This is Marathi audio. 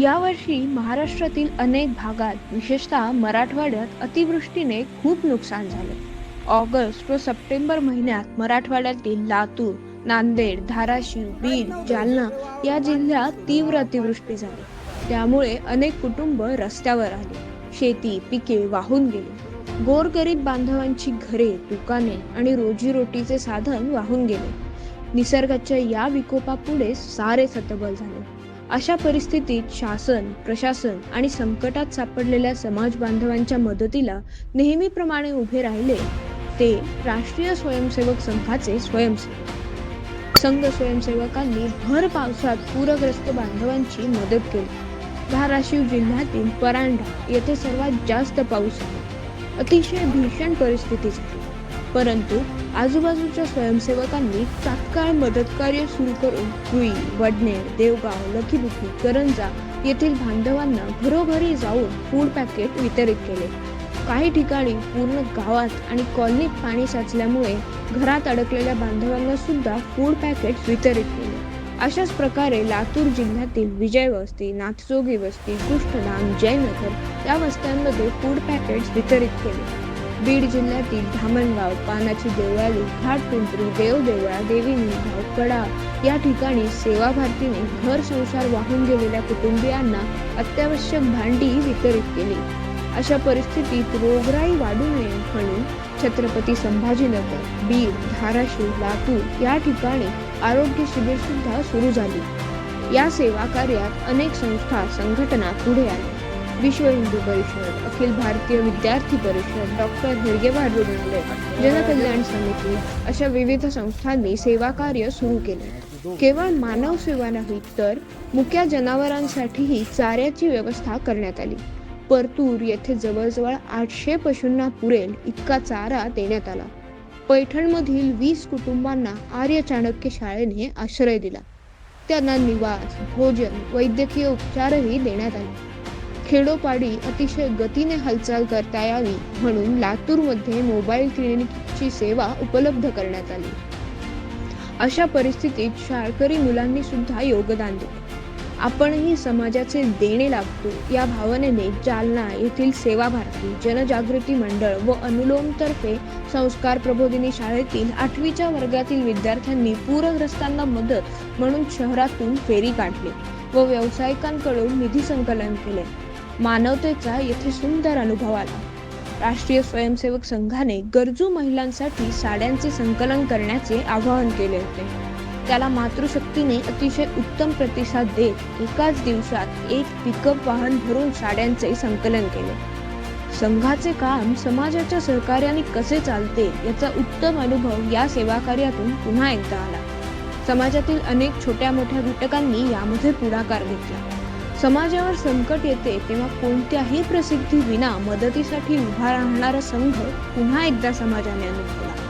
यावर्षी महाराष्ट्रातील अनेक भागात विशेषतः मराठवाड्यात अतिवृष्टीने खूप नुकसान झाले. ऑगस्ट व सप्टेंबर महिन्यात मराठवाड्यातील लातूर नांदेड धाराशिव बीड जालना या जिल्ह्यात तीव्र अतिवृष्टी झाली. त्यामुळे अनेक कुटुंब रस्त्यावर आले. शेती पिके वाहून गेली. गोरगरीब बांधवांची घरे दुकाने आणि रोजीरोटीचे साधन वाहून गेले. निसर्गाच्या या विकोपापुढे सारे सतबल झाले. अशा परिस्थितीत शासन प्रशासन आणि संकटात सापडलेल्या समाज बांधवांच्या मदतीला नेहमीप्रमाणे उभे राहिले ते राष्ट्रीय स्वयंसेवक संघाचे स्वयंसेवक. संघ स्वयंसेवकांनी भर पावसात पूरग्रस्त बांधवांची मदत केली. धाराशिव जिल्ह्यातील परांडा येथे सर्वात जास्त पाऊस अतिशय भीषण परिस्थिती झाली. परंतु आजूबाजूच्या स्वयंसेवकांनी तात्काळ मदतकार्य सुरू करून रुई वडनेर देवगाव लखीबुखी करंजा येथील बांधवांना घरोघरी जाऊन फूड पॅकेट वितरित केले. काही ठिकाणी पूर्ण गावात आणि कॉलनीत पाणी साचल्यामुळे घरात अडकलेल्या बांधवांना सुद्धा फूड पॅकेट वितरित केले. अशाच प्रकारे लातूर जिल्ह्यातील विजय वस्ती नाथजोगी वस्ती कृष्णधाम जयनगर या वस्त्यांमध्ये फूड पॅकेट्स वितरित केले. बीड जिल्ह्यातील धामणगाव पानाची देवळाली घाटपिंपरी देवदेवळा देवी निघाव कडा या ठिकाणी सेवा भारतीने घर संसार वाहून गेलेल्या कुटुंबियांना अत्यावश्यक भांडी वितरित केली. अशा परिस्थितीत रोगराई वाढू नये म्हणून छत्रपती संभाजीनगर बीड धाराशिव लातूर या ठिकाणी आरोग्य शिबिर सुद्धा सुरू झाली. या सेवा कार्यात अनेक संस्था संघटना पुढे आल्या. विश्व हिंदू परिषद अखिल भारतीय विद्यार्थी परिषद डॉक्टर हेडगेवार रुग्णालय जनकल्याण समिती अशा विविध संस्थांनी सेवा कार्य सुरू केले. केवळ मानव सेवा नाही तर मुक्या जनावरांसाठीही चाऱ्याची व्यवस्था करण्यात आली. परतूर येथे जवळजवळ आठशे पशूंना पुरेल इतका चारा देण्यात आला. पैठणमधील वीस कुटुंबांना आर्य चाणक्य शाळेने आश्रय दिला. त्यांना निवास भोजन वैद्यकीय उपचारही देण्यात आले. खेडोपाडी अतिशय गतीने हालचाल करता यावी म्हणून लातूरमध्ये मोबाईल क्लिनिकची सेवा उपलब्ध करण्यात आली. अशा परिस्थितीत शाळकरी मुलांनी सुद्धा योगदान दिले. आपणही समाजाचे देणे लागतो या भावनेने जालना येथील सेवा भारती जनजागृती मंडळ व अनुलोमतर्फे संस्कार प्रबोधिनी शाळेतील आठवीच्या वर्गातील विद्यार्थ्यांनी पूरग्रस्तांना मदत म्हणून शहरातून फेरी काढली व व्यावसायिकांकडून निधी संकलन केले. मानवतेचा येथे सुंदर अनुभव आला. राष्ट्रीय स्वयंसेवक संघाने गरजू महिलांसाठी साड्यांचे संकलन करण्याचे आवाहन केले होते. त्याला मातृशक्तीने अतिशय उत्तम प्रतिसाद देत एकाच दिवसात एक पिकअप वाहन भरून साड्यांचे संकलन केले. संघाचे काम समाजाच्या सहकार्याने कसे चालते याचा उत्तम अनुभव या सेवा कार्यातून पुन्हा एकदा आला. समाजातील अनेक छोट्या मोठ्या घटकांनी यामध्ये पुढाकार घेतला. समाजावर संकट येते तेव्हा कोणत्याही प्रसिद्धी विना मदतीसाठी उभा राहणारा संघ पुन्हा एकदा समाजाने अनुभवला.